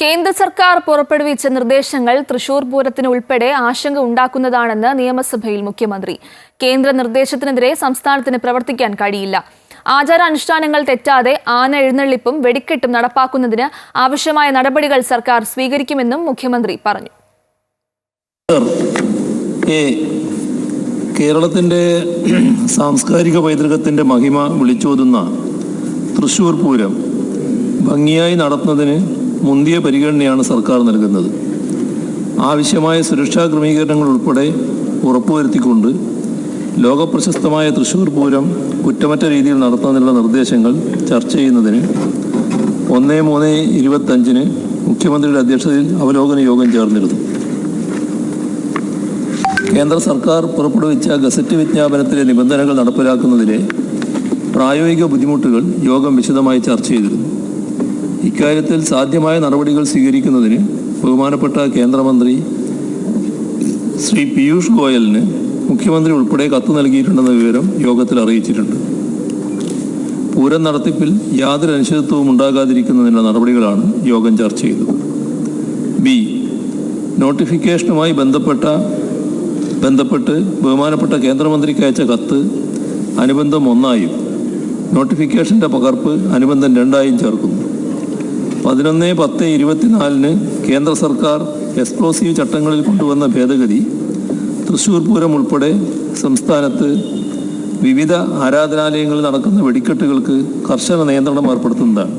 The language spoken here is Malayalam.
കേന്ദ്ര സർക്കാർ പുറപ്പെടുവിച്ച നിർദ്ദേശങ്ങൾ തൃശൂർ പൂരത്തിന് ഉൾപ്പെടെ ആശങ്ക ഉണ്ടാക്കുന്നതാണെന്ന് നിയമസഭയിൽ മുഖ്യമന്ത്രി. കേന്ദ്ര നിർദ്ദേശത്തിനെതിരെ സംസ്ഥാനത്തിന് പ്രവർത്തിക്കാൻ കഴിയില്ല. ആചാരാനുഷ്ഠാനങ്ങൾ തെറ്റാതെ ആന എഴുന്നള്ളിപ്പും വെടിക്കെട്ടും നടപ്പാക്കുന്നതിന് ആവശ്യമായ നടപടികൾ സർക്കാർ സ്വീകരിക്കുമെന്നും മുഖ്യമന്ത്രി പറഞ്ഞു. കേരളത്തിന്റെ സാംസ്കാരിക പൈതൃകത്തിന്റെ മഹിമ വിളിച്ചോതുന്ന തൃശൂർ പൂരം ഭംഗിയായി നടത്തുന്നതിന് മുന്തിയ പരിഗണനയാണ് സർക്കാർ നൽകുന്നത്. ആവശ്യമായ സുരക്ഷാ ക്രമീകരണങ്ങൾ ഉൾപ്പെടെ ഉറപ്പുവരുത്തിക്കൊണ്ട് ലോകപ്രശസ്തമായ തൃശ്ശൂർ പൂരം കുറ്റമറ്റ രീതിയിൽ നടത്താനുള്ള നിർദ്ദേശങ്ങൾ ചർച്ച ചെയ്യുന്നതിന് ഒന്ന് മൂന്ന് ഇരുപത്തഞ്ചിന് മുഖ്യമന്ത്രിയുടെ അധ്യക്ഷതയിൽ അവലോകന യോഗം ചേർന്നിരുന്നു. കേന്ദ്ര സർക്കാർ പുറപ്പെടുവിച്ച ഗസറ്റ് വിജ്ഞാപനത്തിലെ നിബന്ധനകൾ നടപ്പിലാക്കുന്നതിലെ പ്രായോഗിക ബുദ്ധിമുട്ടുകൾ യോഗം വിശദമായി ചർച്ച ചെയ്തിരുന്നു. ഇക്കാര്യത്തിൽ സാധ്യമായ നടപടികൾ സ്വീകരിക്കുന്നതിന് ബഹുമാനപ്പെട്ട കേന്ദ്രമന്ത്രി ശ്രീ പീയൂഷ് ഗോയലിന് മുഖ്യമന്ത്രി ഉൾപ്പെടെ കത്ത് നൽകിയിട്ടുണ്ടെന്ന വിവരം യോഗത്തിൽ അറിയിച്ചിട്ടുണ്ട്. പൂരം നടത്തിപ്പിൽ യാതൊരു അനിശ്ചിതത്വവും ഉണ്ടാകാതിരിക്കുന്നതിനുള്ള നടപടികളാണ് യോഗം ചർച്ച ചെയ്തത്. ബി. നോട്ടിഫിക്കേഷനുമായി ബന്ധപ്പെട്ട ബന്ധപ്പെട്ട് ബഹുമാനപ്പെട്ട കേന്ദ്രമന്ത്രിക്ക് അയച്ച കത്ത് അനുബന്ധം ഒന്നായും നോട്ടിഫിക്കേഷന്റെ പകർപ്പ് അനുബന്ധം രണ്ടായും ചേർക്കുന്നു. പതിനൊന്ന് പത്ത് ഇരുപത്തിനാലിന് കേന്ദ്ര സർക്കാർ എക്സ്പ്ലോസീവ് ചട്ടങ്ങളിൽ കൊണ്ടുവന്ന ഭേദഗതി തൃശ്ശൂർ പൂരം ഉൾപ്പെടെ സംസ്ഥാനത്ത് വിവിധ ആരാധനാലയങ്ങളിൽ നടക്കുന്ന വെടിക്കെട്ടുകൾക്ക് കർശന നിയന്ത്രണം ഏർപ്പെടുത്തുന്നതാണ്.